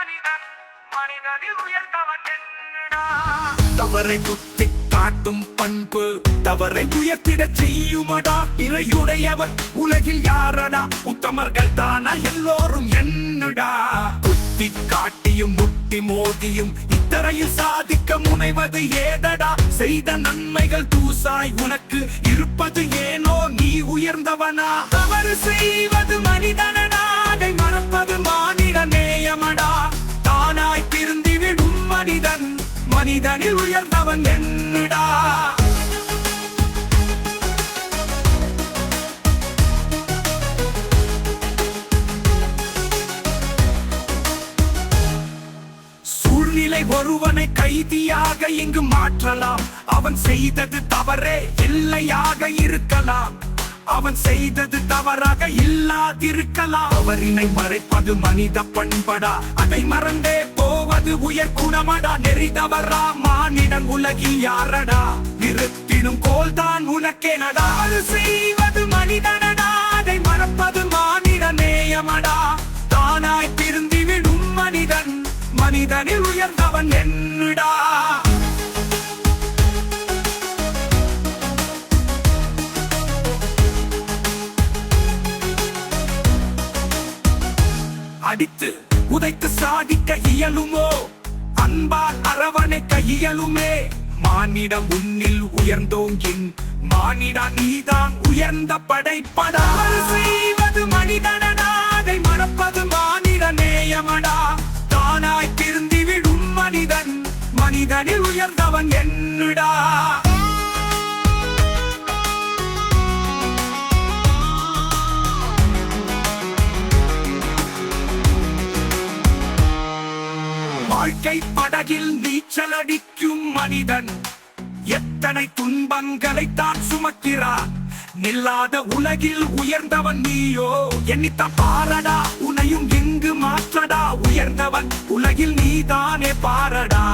மனிதனில் உயர்ந்தவன் என்னடா? தவறை குத்தி காட்டும் பண்பு தவறை உயர்த்திட செய்யுமடா? இறையுடையவர் உலகில் யாரடா? உத்தமர்கள் தானா? எல்லோரும் என்னடா? குத்தி காட்டியும் முட்டி மோதியும் இத்தரையில் சாதிக்க முனைவது ஏதடா? செய்த நன்மைகள் தூசாய் உனக்கு இருப்பது ஏனோ? நீ உயர்ந்தவனா? தவறு செய்வது மனிதனில் உயர்ந்தவன் என்னடா. சூழ்நிலை ஒருவனை கைதியாக இங்கு மாற்றலாம். அவன் செய்தது தவறே இல்லையாக இருக்கலாம். அவன் செய்தது தவறாக இல்லாதிருக்கலாம். அவரினை மறைப்பது மனித பண்படா. அதை மறந்தே போவது உயர் குணமடா. நெறி தவறா மானிடன் உலகில் யாரடா? நிறுத்தினும் கோல்தான் உனக்கேனடா. அது செய்வது மனிதனடா. அதை மறப்பது மானிட நேயமடா. தானாய் திருந்திவிடும் மனிதன் மனிதனில் உயர்ந்தவன் என்னடா? அடித்து உதைத்து சாதிக்க இயலுமோ? அன்பால் அரவணைக்க இயலுமே மானிடம் உன்னில் உயர்ந்தோங்கின் மானிடா நீதான் உயர்ந்த படைப்படா. செய்வது மனிதனடா அதை மறப்பது மானிட நேயமடா. தானாய் திருந்திவிடும் மனிதன் மனிதனில் உயர்ந்தவன் என்னடா. வாழ்க்கை படகில் நீச்சல் அடிக்கும் மனிதன். எத்தனை துன்பங்களை தான் சுமக்கிறான் நில்லாத உலகில் உயர்ந்தவன் நீயோ. எண்ணித்த பாரடா உனையும் எங்கு மாற்றடா. உயர்ந்தவன் உலகில் நீதானே பாரடா.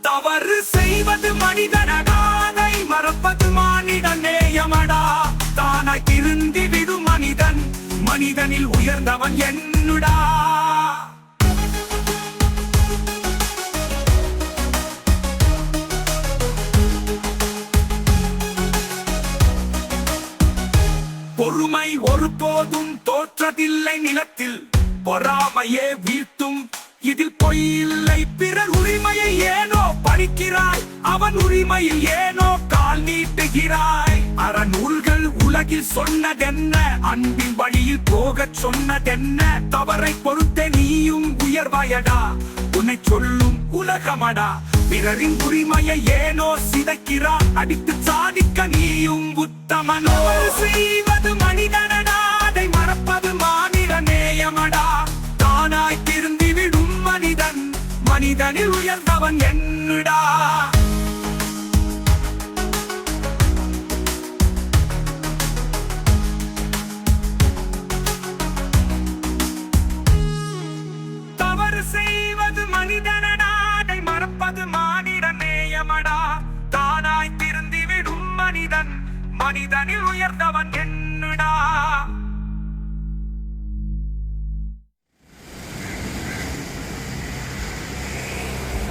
தவறு செய்வது மனிதனடானை மறப்பது மானிட நேயமடா. தானாய் திருந்தி விடும் மனிதன் மனிதனில் உயர்ந்தவன் என்னுடா. ஒருபோதும் தோற்றதில்லை நிலத்தில். பொறாமையே வீழ்த்தும். இதில் பொய் இல்லை பிறர் உரிமையை ஏனோ பறிக்கிறாய். அவன் உரிமையில் ஏனோ கால் நீட்டுகிறாய். அறநூல்கள் உலகில் சொன்னதென்ன? அன்பின் வழியில் போகச் சொன்னதென்ன? தவறை பொறுத்தே நீயும் உயர்வாயடா. உன்னை சொல்லும் உலகமடா. பிறரின் உரிமையை ஏனோ சிதைக்கிறான். அடித்து சாதிக்க நீயும் உத்தமனோ. மனிதனடா அதை மறப்பது மானிட நேயமடா. தானாய் திருந்தி மனிதன் மனிதனில் உயர்ந்தவன் என்னடா. செய்வது மனிதனடா மறப்பது மானிட நேயமடா. தானாய் மனிதன் மனிதனில் உயர்ந்தவன் என்னடா